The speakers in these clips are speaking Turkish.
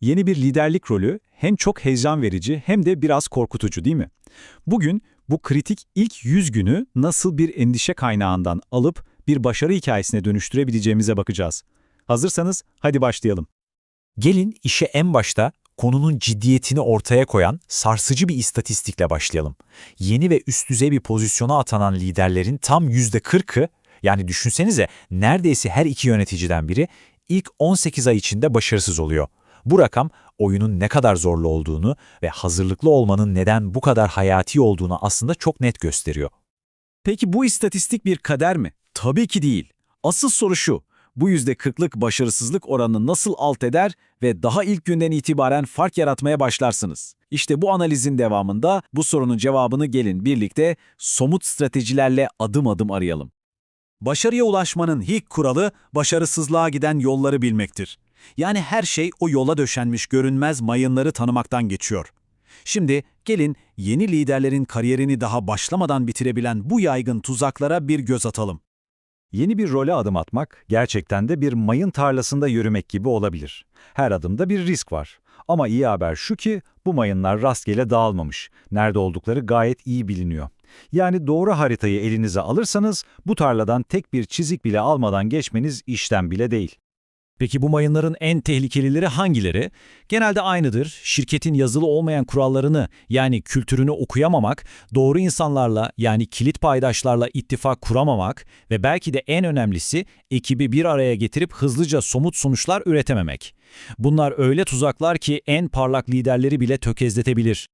Yeni bir liderlik rolü hem çok heyecan verici hem de biraz korkutucu değil mi? Bugün bu kritik ilk 100 günü nasıl bir endişe kaynağından alıp bir başarı hikayesine dönüştürebileceğimize bakacağız. Hazırsanız hadi başlayalım. Gelin işe en başta konunun ciddiyetini ortaya koyan sarsıcı bir istatistikle başlayalım. Yeni ve üst düzey bir pozisyona atanan liderlerin tam %40'ı, yani düşünsenize neredeyse her iki yöneticiden biri ilk 18 ay içinde başarısız oluyor. Bu rakam oyunun ne kadar zorlu olduğunu ve hazırlıklı olmanın neden bu kadar hayati olduğunu aslında çok net gösteriyor. Peki bu istatistik bir kader mi? Tabii ki değil. Asıl soru şu, bu %40'lık başarısızlık oranını nasıl alt eder ve daha ilk günden itibaren fark yaratmaya başlarsınız? İşte bu analizin devamında bu sorunun cevabını gelin birlikte somut stratejilerle adım adım arayalım. Başarıya ulaşmanın ilk kuralı başarısızlığa giden yolları bilmektir. Yani her şey o yola döşenmiş görünmez mayınları tanımaktan geçiyor. Şimdi gelin yeni liderlerin kariyerini daha başlamadan bitirebilen bu yaygın tuzaklara bir göz atalım. Yeni bir role adım atmak gerçekten de bir mayın tarlasında yürümek gibi olabilir. Her adımda bir risk var. Ama iyi haber şu ki bu mayınlar rastgele dağılmamış. Nerede oldukları gayet iyi biliniyor. Yani doğru haritayı elinize alırsanız bu tarladan tek bir çizik bile almadan geçmeniz işten bile değil. Peki bu mayınların en tehlikelileri hangileri? Genelde aynıdır. Şirketin yazılı olmayan kurallarını yani kültürünü okuyamamak, doğru insanlarla yani kilit paydaşlarla ittifak kuramamak ve belki de en önemlisi ekibi bir araya getirip hızlıca somut sonuçlar üretememek. Bunlar öyle tuzaklar ki en parlak liderleri bile tökezletebilir.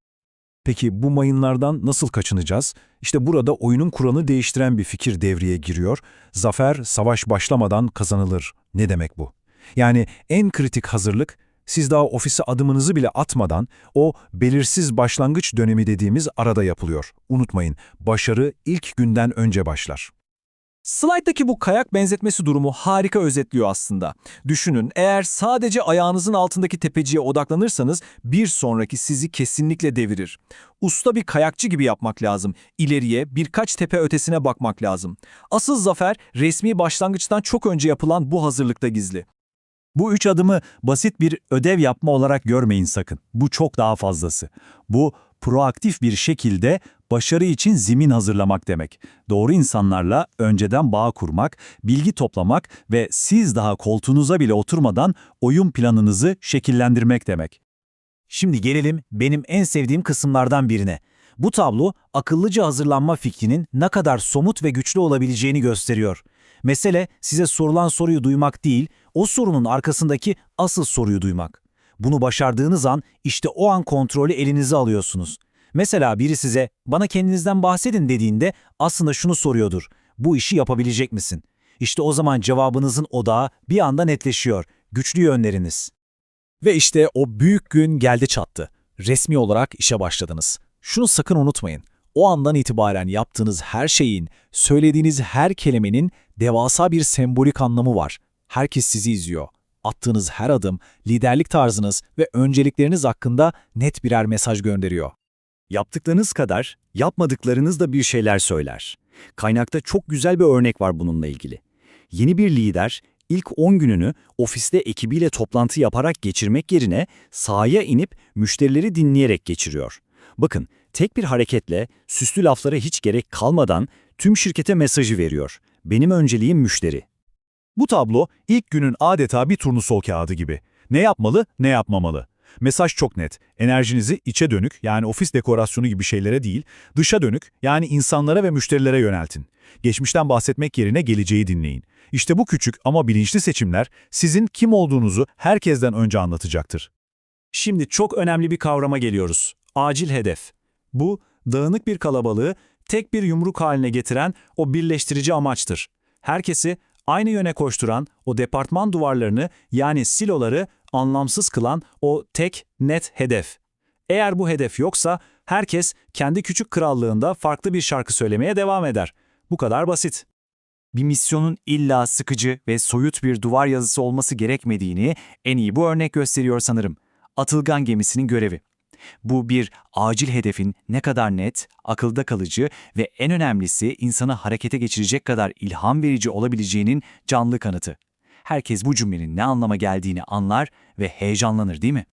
Peki bu mayınlardan nasıl kaçınacağız? İşte burada oyunun kuralını değiştiren bir fikir devreye giriyor. Zafer savaş başlamadan kazanılır. Ne demek bu? Yani en kritik hazırlık siz daha ofise adımınızı bile atmadan o belirsiz başlangıç dönemi dediğimiz arada yapılıyor. Unutmayın, başarı ilk günden önce başlar. Slide'daki bu kayak benzetmesi durumu harika özetliyor aslında. Düşünün, eğer sadece ayağınızın altındaki tepeciye odaklanırsanız bir sonraki sizi kesinlikle devirir. Usta bir kayakçı gibi yapmak lazım. İleriye birkaç tepe ötesine bakmak lazım. Asıl zafer resmi başlangıçtan çok önce yapılan bu hazırlıkta gizli. Bu üç adımı basit bir ödev yapma olarak görmeyin sakın. Bu çok daha fazlası. Bu proaktif bir şekilde başarı için zemin hazırlamak demek. Doğru insanlarla önceden bağ kurmak, bilgi toplamak ve siz daha koltuğunuza bile oturmadan oyun planınızı şekillendirmek demek. Şimdi gelelim benim en sevdiğim kısımlardan birine. Bu tablo akıllıca hazırlanma fikrinin ne kadar somut ve güçlü olabileceğini gösteriyor. Mesele size sorulan soruyu duymak değil, o sorunun arkasındaki asıl soruyu duymak. Bunu başardığınız an işte o an kontrolü elinize alıyorsunuz. Mesela biri size bana kendinizden bahsedin dediğinde aslında şunu soruyordur. Bu işi yapabilecek misin? İşte o zaman cevabınızın odağı bir anda netleşiyor. Güçlü yönleriniz. Ve işte o büyük gün geldi çattı. Resmi olarak işe başladınız. Şunu sakın unutmayın. O andan itibaren yaptığınız her şeyin, söylediğiniz her kelimenin devasa bir sembolik anlamı var. Herkes sizi izliyor. Attığınız her adım, liderlik tarzınız ve öncelikleriniz hakkında net birer mesaj gönderiyor. Yaptıklarınız kadar yapmadıklarınız da bir şeyler söyler. Kaynakta çok güzel bir örnek var bununla ilgili. Yeni bir lider ilk 10 gününü ofiste ekibiyle toplantı yaparak geçirmek yerine sahaya inip müşterileri dinleyerek geçiriyor. Bakın, tek bir hareketle süslü laflara hiç gerek kalmadan tüm şirkete mesajı veriyor. Benim önceliğim müşteri. Bu tablo ilk günün adeta bir turnusol kağıdı gibi. Ne yapmalı, ne yapmamalı. Mesaj çok net. Enerjinizi içe dönük yani ofis dekorasyonu gibi şeylere değil, dışa dönük yani insanlara ve müşterilere yöneltin. Geçmişten bahsetmek yerine geleceği dinleyin. İşte bu küçük ama bilinçli seçimler sizin kim olduğunuzu herkesten önce anlatacaktır. Şimdi çok önemli bir kavrama geliyoruz. Acil hedef. Bu, dağınık bir kalabalığı tek bir yumruk haline getiren o birleştirici amaçtır. Herkesi aynı yöne koşturan o departman duvarlarını yani siloları anlamsız kılan o tek net hedef. Eğer bu hedef yoksa herkes kendi küçük krallığında farklı bir şarkı söylemeye devam eder. Bu kadar basit. Bir misyonun illa sıkıcı ve soyut bir duvar yazısı olması gerekmediğini en iyi bu örnek gösteriyor sanırım. Atılgan gemisinin görevi. Bu bir acil hedefin ne kadar net, akılda kalıcı ve en önemlisi insanı harekete geçirecek kadar ilham verici olabileceğinin canlı kanıtı. Herkes bu cümlenin ne anlama geldiğini anlar ve heyecanlanır değil mi?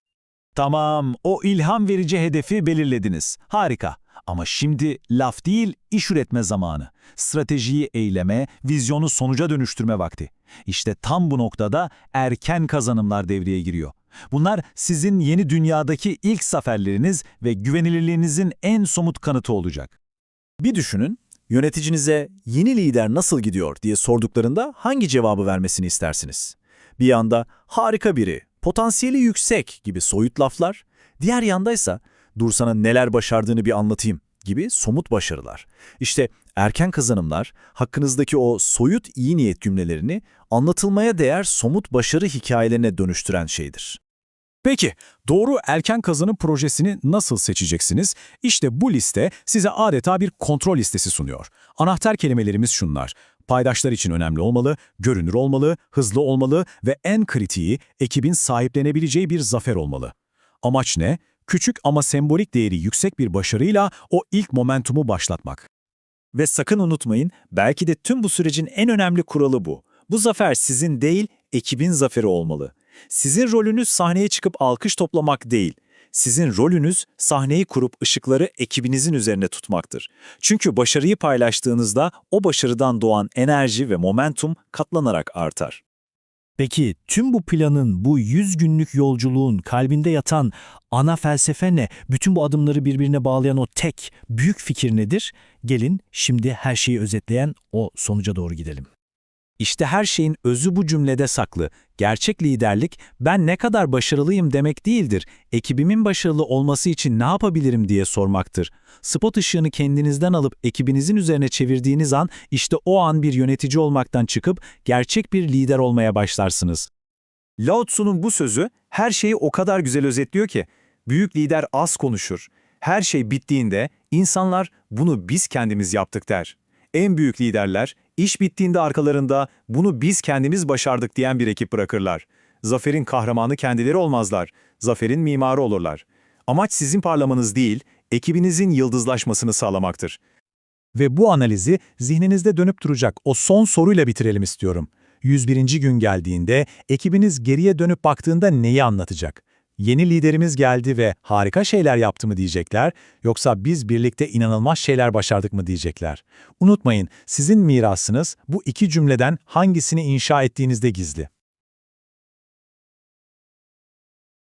Tamam, o ilham verici hedefi belirlediniz. Harika. Ama şimdi laf değil, iş üretme zamanı. Stratejiyi eyleme, vizyonu sonuca dönüştürme vakti. İşte tam bu noktada erken kazanımlar devreye giriyor. Bunlar sizin yeni dünyadaki ilk zaferleriniz ve güvenilirliğinizin en somut kanıtı olacak. Bir düşünün, yöneticinize yeni lider nasıl gidiyor diye sorduklarında hangi cevabı vermesini istersiniz? Bir yanda harika biri, potansiyeli yüksek gibi soyut laflar, diğer yandaysa dur sana neler başardığını bir anlatayım gibi somut başarılar. İşte erken kazanımlar hakkınızdaki o soyut iyi niyet cümlelerini anlatılmaya değer somut başarı hikayelerine dönüştüren şeydir. Peki, doğru erken kazanım projesini nasıl seçeceksiniz? İşte bu liste size adeta bir kontrol listesi sunuyor. Anahtar kelimelerimiz şunlar. Paydaşlar için önemli olmalı, görünür olmalı, hızlı olmalı ve en kritiği ekibin sahiplenebileceği bir zafer olmalı. Amaç ne? Küçük ama sembolik değeri yüksek bir başarıyla o ilk momentumu başlatmak. Ve sakın unutmayın, belki de tüm bu sürecin en önemli kuralı bu. Bu zafer sizin değil, ekibin zaferi olmalı. Sizin rolünüz sahneye çıkıp alkış toplamak değil. Sizin rolünüz sahneyi kurup ışıkları ekibinizin üzerine tutmaktır. Çünkü başarıyı paylaştığınızda o başarıdan doğan enerji ve momentum katlanarak artar. Peki tüm bu planın, bu 100 günlük yolculuğun kalbinde yatan ana felsefe ne? Bütün bu adımları birbirine bağlayan o tek, büyük fikir nedir? Gelin şimdi her şeyi özetleyen o sonuca doğru gidelim. İşte her şeyin özü bu cümlede saklı. Gerçek liderlik, ben ne kadar başarılıyım demek değildir. Ekibimin başarılı olması için ne yapabilirim diye sormaktır. Spot ışığını kendinizden alıp ekibinizin üzerine çevirdiğiniz an, işte o an bir yönetici olmaktan çıkıp gerçek bir lider olmaya başlarsınız. Lao Tzu'nun bu sözü her şeyi o kadar güzel özetliyor ki, büyük lider az konuşur. Her şey bittiğinde insanlar bunu biz kendimiz yaptık der. En büyük liderler iş bittiğinde arkalarında bunu biz kendimiz başardık diyen bir ekip bırakırlar. Zaferin kahramanı kendileri olmazlar, zaferin mimarı olurlar. Amaç sizin parlamanız değil, ekibinizin yıldızlaşmasını sağlamaktır. Ve bu analizi zihninizde dönüp duracak o son soruyla bitirelim istiyorum. 101. gün geldiğinde ekibiniz geriye dönüp baktığında neyi anlatacak? Yeni liderimiz geldi ve harika şeyler yaptı mı diyecekler, yoksa biz birlikte inanılmaz şeyler başardık mı diyecekler. Unutmayın, sizin mirasınız bu iki cümleden hangisini inşa ettiğinizde gizli.